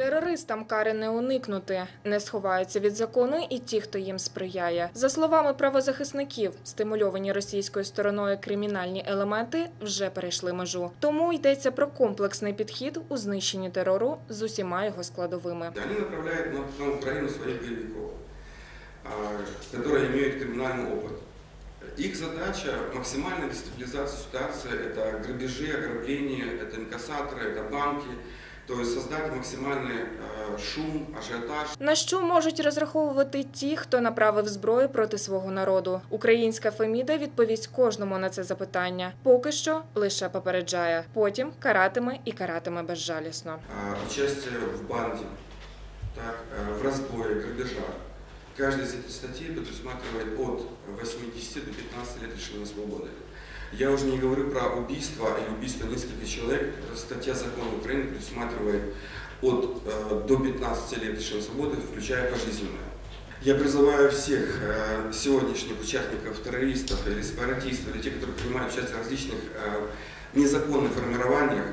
Терористам кари не уникнути, не сховаються від закону і ті, хто їм сприяє. За словами правозахисників, стимульовані російською стороною кримінальні елементи вже перейшли межу. Тому йдеться про комплексний підхід у знищенні терору з усіма його складовими. Они направляют на, на Украину своих боевиков, а, которые имеют криминальный опыт. Их задача – максимальная дестабилизация ситуации. Это грабежи, ограбления, это инкассаторы, это банки. То есть создать максимальный э, шум, ажиотаж. На що можуть розраховувати ті, хто направив зброю проти свого народу? Українська Феміда відповість кожному на це запитання. Поки що лише попереджає, потім каратиме і каратиме безжалісно. а, участие в банде, так, э, в разбое, грабежах. Каждая из этих статей предусматривает от 80 до 15 лет лишения свободы. Я уже не говорю про убийство или убийство нескольких человек. Статья закона Украины предусматривает от э, до 15 лет лишения свободы, включая пожизненное. Я призываю всех э, сегодняшних участников террористов или сепаратистов, или тех, которые принимают участие в различных э, незаконных формированиях,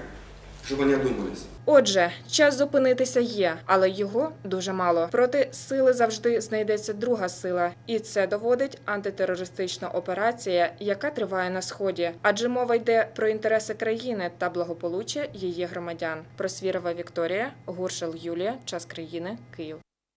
чтобы вони одумались. Отже, час зупинитися є, але його дуже мало. Проти сили завжди знайдеться друга сила, і це доводить антитерористична операція, яка триває на сході. Адже мова йде про інтереси країни та благополуччя її громадян. Просвірова Вікторія, Гуршел Юлія, час країни, Київ.